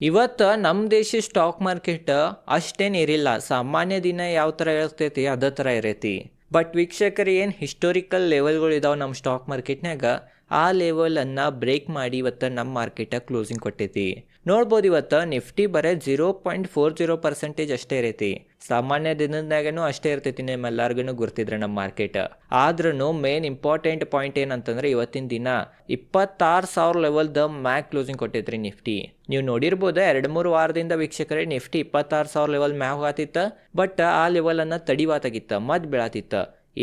ಇವತ್ತು ನಮ್ಮ ದೇಶ ಸ್ಟಾಕ್ ಮಾರ್ಕೆಟ್ ಅಷ್ಟೇನು ಇರಿಲ್ಲ. ಸಾಮಾನ್ಯ ದಿನ ಯಾವ ಥರ ಇರ್ತೈತಿ, ಅದೇ ಥರ ಇರೈತಿ. ಬಟ್ ವೀಕ್ಷಕರು, ಏನು ಹಿಸ್ಟೋರಿಕಲ್ ಲೆವೆಲ್ಗಳು ಇದಾವೆ ನಮ್ಮ ಸ್ಟಾಕ್ ಮಾರ್ಕೆಟ್ನಾಗ ಆ ಲೆವೆಲನ್ನು ಬ್ರೇಕ್ ಮಾಡಿ ಇವತ್ತು ನಮ್ಮ ಮಾರ್ಕೆಟಾಗ ಕ್ಲೋಸಿಂಗ್ ಕೊಟ್ಟೈತಿ ನೋಡ್ಬೋದು ಇವತ್ತು ನಿಫ್ಟಿ ಬರೀ zero point four zero percentage ಅಷ್ಟೇ ಇರೈತಿ. ಸಾಮಾನ್ಯ ದಿನದಾಗೇನು ಅಷ್ಟೇ ಇರ್ತೈತಿ ನಿಮ್ಮೆಲ್ಲರಿಗೂ ಗುರ್ತಿದ್ರೆ ನಮ್ಮ ಮಾರ್ಕೆಟ್. ಆದ್ರೂ ಮೇನ್ ಇಂಪಾರ್ಟೆಂಟ್ ಪಾಯಿಂಟ್ ಏನಂತಂದ್ರೆ ಇವತ್ತಿನ ದಿನ ಇಪ್ಪತ್ತಾರು ಸಾವಿರ ದ ಮ್ಯಾಕ್ ಕ್ಲೋಸಿಂಗ್ ಕೊಟ್ಟಿದ್ರಿ ನಿಫ್ಟಿ. ನೀವು ನೋಡಿರ್ಬೋದು ಎರಡು ಮೂರು ವಾರದಿಂದ ವೀಕ್ಷಕರೇ ನಿಫ್ಟಿ ಇಪ್ಪತ್ತಾರು ಸಾವಿರ ಲೆವೆಲ್ ಮ್ಯಾಗ್ ಹೋಗತ್ತಿತ್ತ ಬಟ್ ಆ ಲೆವೆಲನ್ನು ತಡಿವಾತಾಗಿತ್ತ ಮದ್ ಬೀಳಾತಿತ್ತ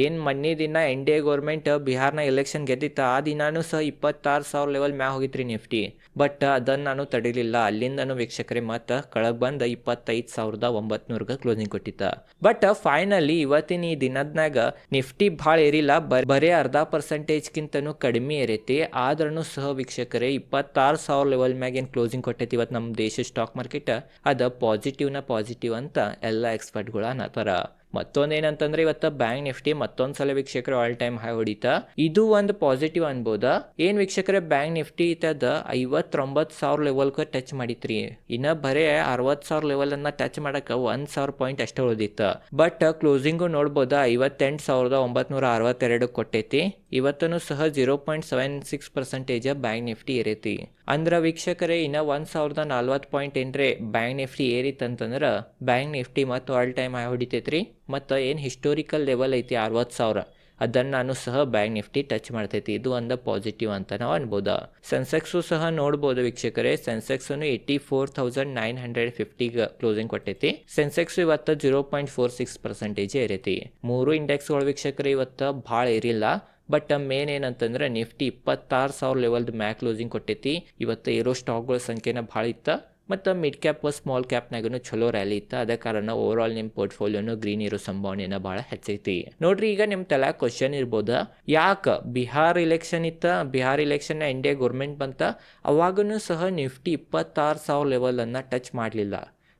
ಏನು ಮೊನ್ನೆ ದಿನ ಎನ್ ಡಿ ಎ ಗೌರ್ಮೆಂಟ್ ಬಿಹಾರ್ನ ಎಲೆಕ್ಷನ್ ಗೆದ್ದಿತ್ತ ಆ ದಿನಾನೂ ಸಹ ಇಪ್ಪತ್ತಾರು ಸಾವಿರ ಲೆವೆಲ್ ಮ್ಯಾಗ ಹೋಗಿತ್ರಿ ನಿಫ್ಟಿ. ಬಟ್ ಅದನ್ನು ನಾನು ತಡಿಲಿಲ್ಲ. ಅಲ್ಲಿಂದನೂ ವೀಕ್ಷಕರೇ ಮತ್ತು ಕೆಳಗೆ ಬಂದು ಇಪ್ಪತ್ತೈದು ಸಾವಿರದ ಒಂಬತ್ನೂರ್ಗೆ ಕ್ಲೋಸಿಂಗ್ ಕೊಟ್ಟಿತ್ತ ಬಟ್ ಫೈನಲಿ ಇವತ್ತಿನ ಈ ದಿನದ್ನಾಗ ನಿಫ್ಟಿ ಭಾಳ ಏರಿಲ್ಲ. ಬರೀ ಅರ್ಧ ಪರ್ಸೆಂಟೇಜ್ಗಿಂತನೂ ಕಡಿಮೆ ಏರೈತಿ. ಆದ್ರೂ ಸಹ ವೀಕ್ಷಕರೇ ಇಪ್ಪತ್ತಾರು ಸಾವಿರ ಲೆವೆಲ್ ಮ್ಯಾಗ ಏನು ಕ್ಲೋಸಿಂಗ್ ಕೊಟ್ಟೈತಿ ಇವತ್ತು ನಮ್ಮ ದೇಶ ಸ್ಟಾಕ್ ಮಾರ್ಕೆಟ್ ಅದು ಪಾಸಿಟಿವ್ನ ಪಾಸಿಟಿವ್ ಅಂತ ಎಲ್ಲ ಎಕ್ಸ್ಪರ್ಟ್ಗಳು ಅನ್ನತ್ತಾರ ಮತ್ತೊಂದೇನಂತಂದ್ರೆ ಇವತ್ತು ಬ್ಯಾಂಕ್ ನಿಫ್ಟಿ ಮತ್ತೊಂದು ಸಲ ವೀಕ್ಷಕರು ಆಲ್ ಟೈಮ್ ಹೈ ಹೊಡಿತ. ಇದು ಒಂದು ಪಾಸಿಟಿವ್ ಅನ್ಬೋದ. ಏನ್ ವೀಕ್ಷಕರ ಬ್ಯಾಂಕ್ ನಿಫ್ಟಿ ಇತ್ತದ ಐವತ್ತೊಂಬತ್ ಸಾವಿರ ಕ ಟಚ್ ಮಾಡಿತ್ರಿ. ಇನ್ನ ಬರೇ ಅರವತ್ ಸಾವಿರ ಲೆವೆಲ್ ಅನ್ನ ಟಚ್ ಮಾಡಕ ಒಂದ್ ಸಾವಿರ ಪಾಯಿಂಟ್ ಅಷ್ಟೇ ಉಳಿದಿತ್ತು. ಬಟ್ ಕ್ಲೋಸಿಂಗು ನೋಡ್ಬೋದ, ಐವತ್ತೆಂಟು ಸಾವಿರದ ಒಂಬತ್ನೂರ ಅರವತ್ತೆರಡು ಕೊಟ್ಟೈತಿ. ಇವತ್ತೂ ಸಹ zero point seven six percentage bank Nifty ಏರೈತಿ. ಅಂದ್ರ ವೀಕ್ಷಕರೇ, ಇನ್ನ ಒಂದ್ ಸಾವಿರದ ನಲ್ವತ್ತು ಪಾಯಿಂಟ್ ಏನ್ರೆ ಬ್ಯಾಂಕ್ ನಿಫ್ಟಿ ಏರಿತ್ತಂತಂದ್ರ ಬ್ಯಾಂಕ್ ನಿಫ್ಟಿ ಮತ್ತು ಆಲ್ ಟೈಮ್ ಹೈ ಹೊಡಿತೈತ್ರಿ. ಮತ್ತು ಏನು ಹಿಸ್ಟೋರಿಕಲ್ ಲೆವೆಲ್ ಐತಿ ಅರವತ್ತು ಸಾವಿರ. ಅದನ್ನು ನಾನು ಸಹ ಬ್ಯಾಂಕ್ ನಿಫ್ಟಿ ಟಚ್ ಮಾಡ್ತೈತಿ. ಇದು ಒಂದು ಪಾಸಿಟಿವ್ ಅಂತ ನಾವು ಅನ್ಬೋದು. ಸೆನ್ಸೆಕ್ಸು ಸಹ ನೋಡ್ಬೋದು ವೀಕ್ಷಕರೇ. ಸೆನ್ಸೆಕ್ಸನ್ನು eighty four thousand nine hundred ಫಿಫ್ಟಿಗೆ closing ಕೊಟ್ಟೈತಿ. ಸೆನ್ಸೆಕ್ಸ್ ಇವತ್ತು zero point four six percentage ಏರೈತಿ. ಮೂರು ಇಂಡೆಕ್ಸ್ಗಳು ವೀಕ್ಷಕರೇ, ಇವತ್ತು ಭಾಳ ಇರಿಲ್ಲ ಬಟ್ ಮೇನ್ ಏನಂತಂದ್ರೆ ನಿಫ್ಟಿ ಇಪ್ಪತ್ತಾರು ಸಾವಿರ ಲೆವೆಲ್ದ ಮ್ಯಾಕ್ ಕ್ಲೋಸಿಂಗ್ ಕೊಟ್ಟೈತಿ. ಇವತ್ತು ಇರೋ ಸ್ಟಾಕ್ಗಳ ಸಂಖ್ಯೆನ ಭಾಳ ಇತ್ತ. ಮತ್ತು ಮಿಡ್ ಕ್ಯಾಪ್ ಸ್ಮಾಲ್ ಕ್ಯಾಪ್ನಾಗೂ ಚಲೋ ರ್ಯಾಲಿ ಇತ್ತು. ಅದ ಕಾರಣ ಓವರ್ ಆಲ್ ನಿಮ್ಮ ಪೋರ್ಟ್ಫೋಲಿಯೋನು ಗ್ರೀನ್ ಇರೋ ಸಂಭಾವನೆನ ಭಾಳ ಹೆಚ್ಚೈತಿ. ನೋಡ್ರಿ ಈಗ ನಿಮ್ಮ ತಲೆ ಕ್ವಶನ್ ಇರ್ಬೋದ. ಯಾಕೆ ಬಿಹಾರ್ ಇಲೆಕ್ಷನ್ ಇತ್ತ? ಬಿಹಾರ್ ಇಲೆಕ್ಷನ್ ಇಂಡಿಯಾ ಗೌರ್ಮೆಂಟ್ ಬಂತ. ಅವಾಗೂ ಸಹ ನಿಫ್ಟಿ ಇಪ್ಪತ್ತಾರು ಸಾವಿರ ಲೆವೆಲನ್ನು ಟಚ್ ಮಾಡಲಿಲ್ಲ.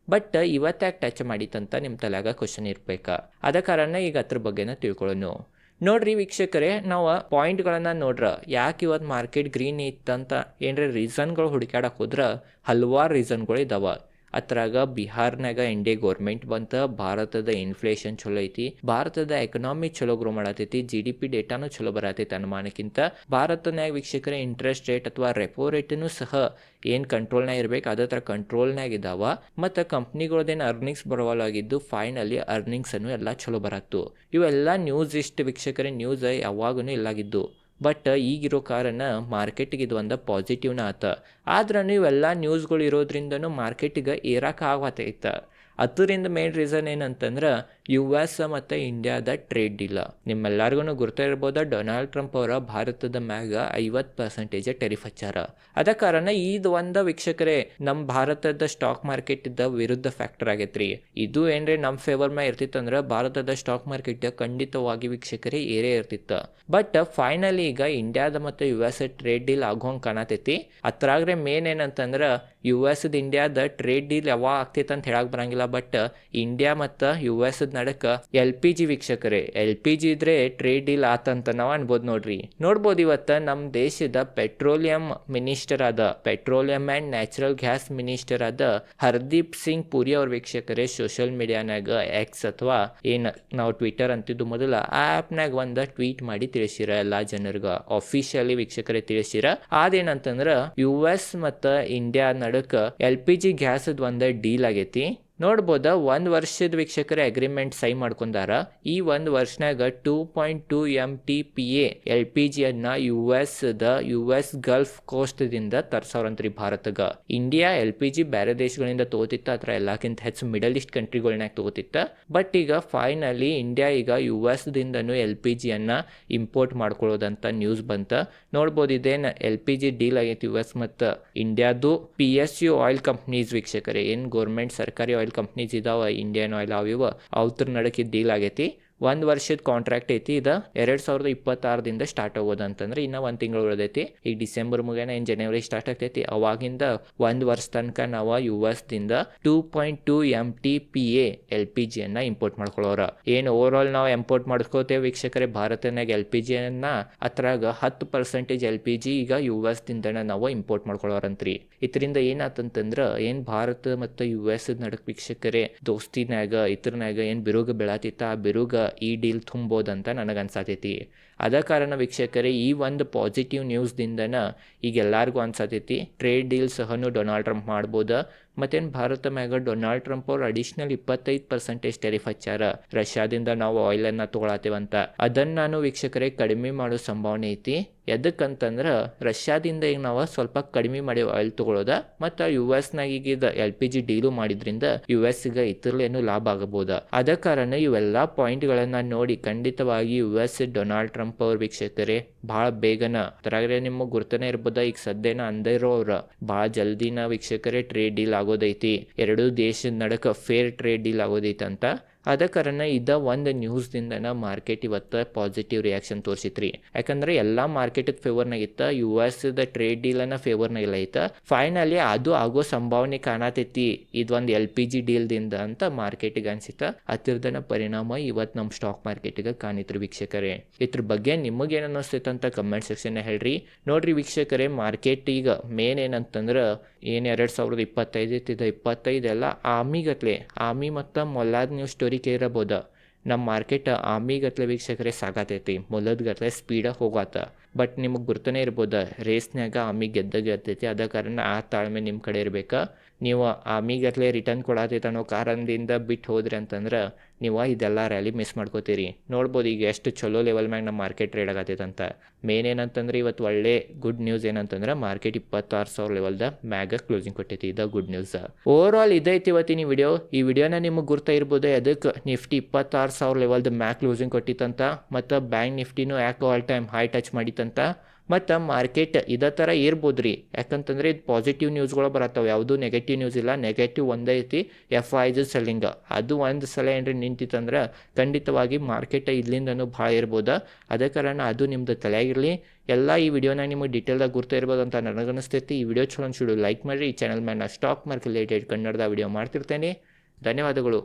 ಬಟ್ ಇವತ್ತಾಕೆ ಟಚ್ ಮಾಡಿತ್ತಂತ ನಿಮ್ಮ ತಲೆಯಾಗ ಕ್ವಶನ್ ಇರ್ಬೇಕಾ. ಅದ ಕಾರಣ ಈಗ ಅದ್ರ ಬಗ್ಗೆನ ತಿಳ್ಕೊಳ್ಳೋಣ ನೋಡ್ರಿ ವೀಕ್ಷಕರೇ, ನಾವು ಪಾಯಿಂಟ್ಗಳನ್ನು ನೋಡ್ರ. ಯಾಕೆ ಇವತ್ತು ಮಾರ್ಕೆಟ್ ಗ್ರೀನ್ ಇತ್ತಂತ ಏನರ ರೀಸನ್ಗಳು ಹುಡುಕಾಡಕ್ಕೆ ಹೋದ್ರೆ ಹಲವಾರು ರೀಸನ್ಗಳು ಇದಾವ. ಅದ್ರಾಗ ಬಿಹಾರ್ನಾಗ ಎನ್ ಡಿ ಗೌರ್ಮೆಂಟ್ ಬಂತ, ಭಾರತದ ಇನ್ಫ್ಲೇಷನ್ ಚಲೋ ಐತಿ, ಭಾರತದ ಎಕನಾಮಿ ಚಲೋ ಗ್ರೋ ಮಾಡತೈತಿ ಜಿ ಡಿ ಪಿ ಡೇಟಾನು ಚಲೋ ಬರತೈತಿ ಅನುಮಾನಕ್ಕಿಂತ. ಭಾರತನಾಗ ವೀಕ್ಷಕರ ಇಂಟ್ರೆಸ್ಟ್ ರೇಟ್ ಅಥವಾ ರೆಪೋ ರೇಟನು ಸಹ ಏನು ಕಂಟ್ರೋಲ್ನಾಗ ಇರ್ಬೇಕು, ಅದೇ ಥರ ಕಂಟ್ರೋಲ್ನಾಗ ಇದಾವ. ಮತ್ತು ಕಂಪ್ನಿಗಳದ್ದೇನು ಅರ್ನಿಂಗ್ಸ್ ಬರವಲಾಗಿದ್ದು ಫೈನಲಿ ಅರ್ನಿಂಗ್ಸ್ ಅನ್ನು ಎಲ್ಲ ಚಲೋ ಬರತ್ತು. ಇವೆಲ್ಲ ನ್ಯೂಸ್ ಇಷ್ಟು ವೀಕ್ಷಕರ ನ್ಯೂಸ್ ಯಾವಾಗೂ ಇಲ್ಲಾಗಿದ್ದು. ಬಟ್ ಈಗಿರೋ ಕಾರಣ ಮಾರ್ಕೆಟಿಗೆ ಇದು ಒಂದು ಪಾಸಿಟಿವ್ನ ಆತ. ಆದ್ರೂ ಇವೆಲ್ಲ ನ್ಯೂಸ್ಗಳು ಇರೋದ್ರಿಂದನೂ ಮಾರ್ಕೆಟಿಗೆ ಏರಕ್ಕೆ ಆಗತ್ತೈತ ಅದರಿಂದ ಮೇನ್ ರೀಸನ್ ಏನಂತಂದ್ರೆ ಯು ಎಸ್ ಮತ್ತು ಇಂಡಿಯಾದ ಟ್ರೇಡ್ ಡೀಲ ನಿಮ್ಮೆಲ್ಲರಿಗೂ ಗುರ್ತಾ ಇರ್ಬೋದು ಡೊನಾಲ್ಡ್ ಟ್ರಂಪ್ ಅವರ ಭಾರತದ ಮ್ಯಾಗ ಐವತ್ತು ಪರ್ಸೆಂಟೇಜ್ ಟೆರಿಫ್ ಹಚ್ಚಾರ. ಅದ ಕಾರಣ ಇದು ಒಂದ ವೀಕ್ಷಕರೇ ನಮ್ಮ ಭಾರತದ ಸ್ಟಾಕ್ ಮಾರ್ಕೆಟ್ ಇದ್ದ ವಿರುದ್ಧ ಫ್ಯಾಕ್ಟರ್ ಆಗೈತ್ರಿ. ಇದು ಏನ್ರಿ ನಮ್ಮ ಫೇವರ್ ಮ್ಯಾಗ ಇರ್ತಿತ್ತಂದ್ರೆ ಭಾರತದ ಸ್ಟಾಕ್ ಮಾರ್ಕೆಟ್ ಖಂಡಿತವಾಗಿ ವೀಕ್ಷಕರೇ ಏರೇ ಇರ್ತಿತ್ತು. ಬಟ್ ಫೈನಲಿ ಈಗ ಇಂಡಿಯಾದ ಮತ್ತು ಯು ಎಸ್ ಟ್ರೇಡ್ ಡೀಲ್ ಆಗೋಂಗೆ ಕಾಣತೈತಿ. ಅತ್ರಾಗ್ರೆ ಮೇನ್ ಏನಂತಂದ್ರೆ ಯು ಎಸ್ ಇಂಡಿಯಾದ ಟ್ರೇಡ್ ಡೀಲ್ ಯಾವಾಗ ಆಗ್ತೈತೆ ಅಂತ ಹೇಳಕ್ ಬರಂಗಿಲ್ಲ. ಬಟ್ ಇಂಡಿಯಾ ಮತ್ತು ಯು ಎಸ್ ನಡಕ ಎಲ್ ಪಿ ಜಿ ವೀಕ್ಷಕರೇ ಎಲ್ ಪಿ ಜಿ ಇದ್ರೆ ಟ್ರೇಡ್ ಡೀಲ್ ಆತಂತ ನಾವು ಅನ್ಬೋದು ನೋಡ್ರಿ. ನೋಡ್ಬೋದು ಇವತ್ತು ನಮ್ಮ ದೇಶದ ಪೆಟ್ರೋಲಿಯಂ ಮಿನಿಸ್ಟರ್ ಆದ petroleum and natural gas minister ಆದ ಹರ್ದೀಪ್ ಸಿಂಗ್ ಪುರಿ ಅವ್ರ ವೀಕ್ಷಕರೇ ಸೋಷಿಯಲ್ ಮೀಡಿಯಾನಾಗ ಎಕ್ಸ್ ಅಥವಾ ಏನು ನಾವು ಟ್ವಿಟರ್ ಅಂತಿದ್ದು ಮೊದಲ ಆ ಆ್ಯಪ್ನಾಗ ಒಂದು ಟ್ವೀಟ್ ಮಾಡಿ ತಿಳಿಸಿರ ಎಲ್ಲ ಜನರಿಗೆ. ಅಫಿಷಿಯಲಿ ವೀಕ್ಷಕರೇ ತಿಳಿಸಿರ. ಅದೇನಂತಂದ್ರ ಯು ಎಸ್ ಮತ್ತು ಇಂಡಿಯಾ ನಡಕ ಎಲ್ ಪಿ ಜಿ ಗ್ಯಾಸದ ಒಂದು ಡೀಲ್ ಆಗೈತಿ. ನೋಡ್ಬೋದ? ಒಂದು ವರ್ಷದ ವೀಕ್ಷಕರ ಅಗ್ರಿಮೆಂಟ್ ಸೈ ಮಾಡ್ಕೊಂಡಾರ. ಈ ಒಂದು ವರ್ಷನಾಗ two point two M T P A L P ಜಿಯನ್ನ U S the U S Gulf ಕೋಸ್ಟ್ದಿಂದ ತರ್ಸವ್ರಂತ್ರಿ ಭಾರತಗ. ಇಂಡಿಯಾ ಎಲ್ ಪಿ ಜಿ ಬೇರೆ ದೇಶಗಳಿಂದ ತಗೋತಿತ್ತ ಅದ್ರ ಎಲ್ಲಕ್ಕಿಂತ ಹೆಚ್ಚು ಮಿಡಲ್ ಈಸ್ಟ್ ಕಂಟ್ರಿಗಳನ್ನಾಗ ತಗೋತಿತ್ತ. ಬಟ್ ಈಗ ಫೈನಲಿ ಇಂಡಿಯಾ ಈಗ ಯು ಎಸ್ ದಿಂದನೂ ಎಲ್ ಪಿ ಜಿಯನ್ನ ಇಂಪೋರ್ಟ್ ಮಾಡ್ಕೊಳ್ಳೋದಂತ ನ್ಯೂಸ್ ಬಂತ. ನೋಡ್ಬೋದು ಇದೇನು ಎಲ್ ಪಿ ಜಿ ಡೀಲ್ ಆಗೈತಿ ಯು ಎಸ್ ಮತ್ತು ಇಂಡಿಯಾದು P S U oil companies ವೀಕ್ಷಕರೇ, ಏನು ಗೌರ್ಮೆಂಟ್ ಸರ್ಕಾರಿ ಆಯಿಲ್ ಕಂಪ್ನೀಸ್ ಇದಾವೆ ಇಂಡಿಯನ್ ಆಯಿಲ್ ಅವಿವ ಅವ್ರ ನಡಕ್ಕೆ ಡೀಲ್ ಆಗೈತಿ. ಒಂದು ವರ್ಷದ ಕಾಂಟ್ರಾಕ್ಟ್ ಐತಿ, ಇದು ಎರಡು ಸಾವಿರದ ಇಪ್ಪತ್ತಾರದಿಂದ ಸ್ಟಾರ್ಟ್ ಆಗೋದು ಅಂತಂದ್ರೆ ಇನ್ನು ಒಂದು ತಿಂಗಳು ಉಳಿದೈತಿ. ಈಗ ಡಿಸೆಂಬರ್ ಮುಗಿನ ಏನು ಜನವರಿ ಸ್ಟಾರ್ಟ್ ಆಗ್ತೈತಿ. ಅವಾಗಿಂದ ಒಂದು ವರ್ಷ ತನಕ ನಾವು ಯು ದಿಂದ two point two M T P L P ಜಿಯನ್ನು import ಮಾಡ್ಕೊಳ್ಳೋರ ಏನು ಓವರ್ ಆಲ್ ನಾವು ಇಂಪೋರ್ಟ್ ಮಾಡ್ಕೋತೇವೆ ವೀಕ್ಷಕರೇ ಭಾರತನಾಗ ಎಲ್ ಪಿ ಜಿಯನ್ನ ಅದ್ರಾಗ ಹತ್ತು ಪರ್ಸೆಂಟೇಜ್ ಎಲ್ ಪಿ ಜಿ ಈಗ ಯು ಎಸ್ ದಿಂದನ ನಾವು ಇಂಪೋರ್ಟ್ ಮಾಡ್ಕೊಳ್ಳೋರಂತ್ರಿ ಇದರಿಂದ ಏನಾತಂತಂದ್ರ ಏನು ಭಾರತ ಮತ್ತು ಯು ಎಸ್ ನಡಕ್ ವೀಕ್ಷಕರೇ ದೋಸ್ತಿನಾಗ ಇತರನಾಗ ಏನು ಬಿರುಗ ಬೆಳತಿತ್ತ ಆ ಬಿರುಗ ಈ ಡೀಲ್ ತುಂಬೋದಂತ ನನಗೆ ಅನ್ಸಾತೈತಿ ಅದ ಕಾರಣ ವೀಕ್ಷಕರೇ, ಈ ಒಂದು ಪಾಸಿಟಿವ್ ನ್ಯೂಸ್ದಿಂದನ ಈಗ ಎಲ್ಲರಿಗೂ ಅನ್ಸತೈತಿ. ಟ್ರೇಡ್ ಡೀಲ್ ಸಹನು ಡೊನಾಲ್ಡ್ ಟ್ರಂಪ್ ಮಾಡ್ಬೋದು. ಮತ್ತೇನು ಭಾರತ ಮ್ಯಾಗ ಡೊನಾಲ್ಡ್ ಟ್ರಂಪ್ ಅವ್ರು ಅಡಿಷ್ನಲ್ ಇಪ್ಪತ್ತೈದು ಪರ್ಸೆಂಟೇಜ್ ಟೆರಿಫ್ ಹಚ್ಚಾರ. ರಷ್ಯಾದಿಂದ ನಾವು ಆಯಿಲನ್ನು ತೊಗೊಳತ್ತೇವಂತ ಅದನ್ನು ನಾನು ವೀಕ್ಷಕರೇ ಕಡಿಮೆ ಮಾಡೋ ಸಂಭಾವನೆ ಐತಿ. ಎದಕ್ಕಂತಂದ್ರೆ ರಷ್ಯಾದಿಂದ ಈಗ ನಾವು ಸ್ವಲ್ಪ ಕಡಿಮೆ ಮಾಡಿ ಆಯಿಲ್ ತೊಗೊಳೋದ ಮತ್ತು ಯು ಎಸ್ನಾಗ ಈಗ ಎಲ್ ಪಿ ಜಿ ಡೀಲು ಮಾಡಿದ್ರಿಂದ ಯು ಎಸ್ಗೆ ಇತರಲೇನು ಲಾಭ ಆಗಬಹುದ ಅದ ಕಾರಣ ಇವೆಲ್ಲ ಪಾಯಿಂಟ್ಗಳನ್ನು ನೋಡಿ ಖಂಡಿತವಾಗಿ ಯು ಎಸ್ ಡೊನಾಲ್ಡ್ ಟ್ರಂಪ್ ಅವ್ರ ವೀಕ್ಷಕರೇ ಭಾಳ ಬೇಗನ? ಅದ್ರಾಗ್ರೆ ನಿಮಗೆ ಗುರ್ತನೇ ಇರ್ಬೋದ? ಈಗ ಸದ್ಯನ ಅಂದಿರೋರ ಭಾಳ ಜಲ್ದಿನ ವೀಕ್ಷಕರೇ ಟ್ರೇಡ್ ಡೀಲ್ ಆಗೋದೈತಿ. ಎರಡೂ ದೇಶದ ನಡಕ ಫೇರ್ ಟ್ರೇಡ್ ಡೀಲ್ ಆಗೋದೈತಿ ಅಂತ ಅದ ಕಾರಣ ಇದ ಒಂದು ನ್ಯೂಸ್ದಿಂದನ ಮಾರ್ಕೆಟ್ ಇವತ್ತು ಪಾಸಿಟಿವ್ ರಿಯಾಕ್ಷನ್ ತೋರಿಸಿತ್ರಿ. ಯಾಕಂದ್ರೆ ಎಲ್ಲ ಮಾರ್ಕೆಟ್ ಫೇವರ್ನಾಗ ಇತ್ತ ಯು ಎಸ್ ದ ಟ್ರೇಡ್ ಡೀಲನ್ನ ಫೇವರ್ನಾಗಿಲ್ಲ ಐತ ಫೈನಲಿ ಅದು ಆಗೋ ಸಂಭಾವನೆ ಕಾಣತೈತಿ ಇದೊಂದು ಎಲ್ ಪಿ ಜಿ ಡೀಲ್ದಿಂದ ಅಂತ ಮಾರ್ಕೆಟಿಗೆ ಅನ್ಸಿತ್ತ. ಅತಿರ್ದನ ಪರಿಣಾಮ ಇವತ್ತು ನಮ್ಮ ಸ್ಟಾಕ್ ಮಾರ್ಕೆಟಿಗೆ ಕಾಣಿತ್ರಿ ವೀಕ್ಷಕರೇ. ಇದ್ರ ಬಗ್ಗೆ ನಿಮಗೇನು ಅನ್ನಿಸ್ತೈತೆ ಅಂತ ಕಮೆಂಟ್ ಸೆಕ್ಷನ್ ಹೇಳ್ರಿ. ನೋಡ್ರಿ ವೀಕ್ಷಕರೇ ಮಾರ್ಕೆಟ್ ಈಗ ಮೇನ್ ಏನಂತಂದ್ರೆ ಏನು ಎರಡು ಸಾವಿರದ ಇಪ್ಪತ್ತೈದು ಇಪ್ಪತ್ತೈದೆಲ್ಲ ಆಮಿಗತ್ಲೆ. ಆಮಿ ಮತ್ತು ಮೊಲ್ಲಾದ್ ನ್ಯೂಸ್ ಸ್ಟೋರಿ ಕೇಳಿರಬಹುದು ನಮ್ಮ ಮಾರ್ಕೆಟ್ ಆಮಿಗತ್ಲೆ ವೀಕ್ಷಕರೇ ಸಾಕಾತೈತಿ ಮೊಲದ್ಗತ್ಲೆ ಸ್ಪೀಡಾಗಿ ಹೋಗಾತ. ಬಟ್ ನಿಮಗೆ ಗುರ್ತನೇ ಇರ್ಬೋದು ರೇಸ್ನಾಗ ಆಮಿ ಗೆದ್ದಾಗ ಇರ್ತೈತಿ ಅದ ಕಾರಣ ಆ ತಾಳ್ಮೆ ನಿಮ್ಮ ಕಡೆ ಇರಬೇಕು? ನೀವು ಆಮಿಗತ್ಲೆ ರಿಟರ್ನ್ ಕೊಡತೈತೆ ಅನ್ನೋ ಕಾರಣದಿಂದ ಬಿಟ್ಟು ಹೋದ್ರಿ ಅಂತಂದ್ರೆ ನೀವು ಇದೆಲ್ಲ ರ್ಯಾಲಿ ಮಿಸ್ ಮಾಡ್ಕೋತೀರಿ. ನೋಡ್ಬೋದು ಈಗ ಎಷ್ಟು ಚಲೋ ಲೆವೆಲ್ ಮ್ಯಾಗ ನಮ್ಮ ಮಾರ್ಕೆಟ್ ಟ್ರೇಡ್ ಆಗತ್ತೈತೆ ಅಂತ. ಮೇನ್ ಏನಂತಂದ್ರೆ ಇವತ್ತು ಒಳ್ಳೆ ಗುಡ್ ನ್ಯೂಸ್ ಏನಂತಂದ್ರೆ ಮಾರ್ಕೆಟ್ ಇಪ್ಪತ್ತಾರು ಸಾವಿರ ಲೆವೆಲ್ದ ಮ್ಯಾಗ ಕ್ಲೋಸಿಂಗ್ ಕೊಟ್ಟೈತಿ ಇದ ಗುಡ್ ನ್ಯೂಸ್ ಓವರ್ ಆಲ್ ಇದೈತಿ ಇವತ್ತಿನ ವಿಡಿಯೋ ಈ ವಿಡಿಯೋನ ನಿಮಗೆ ಗುರ್ತಾ ಇರ್ಬೋದು ಅದಕ್ಕೆ ನಿಫ್ಟಿ ಇಪ್ಪತ್ತಾರು ಸಾವಿರ ಲೆವೆಲ್ದ ಮ್ಯಾಕ್ ಕ್ಲೋಸಿಂಗ್ ಕೊಟ್ಟಿತ್ತಂತ, ಮತ್ತು ಬ್ಯಾಂಕ್ ನಿಫ್ಟಿನೂ ಯಾಕೆ ಆಲ್ ಟೈಮ್ ಹೈ ಟಚ್ ಮಾಡಿತ್ತಂತ ಮತ್ತು ಮಾರ್ಕೆಟ್ ಇದೇ ಥರ ಇರ್ಬೋದು ರೀ ಯಾಕಂತಂದ್ರೆ ಇದು ಪಾಸಿಟಿವ್ ನ್ಯೂಸ್ಗಳು ಬರತ್ತವೆ. ಯಾವುದೂ ನೆಗೆಟಿವ್ ನ್ಯೂಸ್ ಇಲ್ಲ. ನೆಗೆಟಿವ್ ಒಂದೇ ಐತಿ. ಎಫ್ ಐ ಜಿ ಸೆಲ್ಲಿಂಗ್ ಅದು ಒಂದು ಸಲ ಏನ್ರಿ ನಿಂತಿತ್ತಂದ್ರೆ ಖಂಡಿತವಾಗಿ ಮಾರ್ಕೆಟ್ ಇಲ್ಲಿಂದನೂ ಭಾಳ ಇರ್ಬೋದು. ಅದೇ ಕಾರಣ ಅದು ನಿಮ್ದು ತಲೆಯಾಗಿರಲಿ. ಎಲ್ಲ ಈ ವಿಡಿಯೋನ ನಿಮಗೆ ಡೀಟೇಲ್ದಾಗ ಗುರ್ತಾ ಇರ್ಬೋದು ಅಂತ ನನಗನ್ನಿಸ್ತೈತಿ. ಈ ವಿಡಿಯೋ ಚಲೋ ಅನ್ಸಿಡು ಲೈಕ್ ಮಾಡಿರಿ. ಈ ಚಾನಲ್ ಮೇಲೆ ಸ್ಟಾಕ್ ಮಾರ್ಕೆಟ್ ರಿಲೇಟೆಡ್ ಕನ್ನಡದ ವಿಡಿಯೋ ಮಾಡ್ತಿರ್ತೇನೆ. ಧನ್ಯವಾದಗಳು.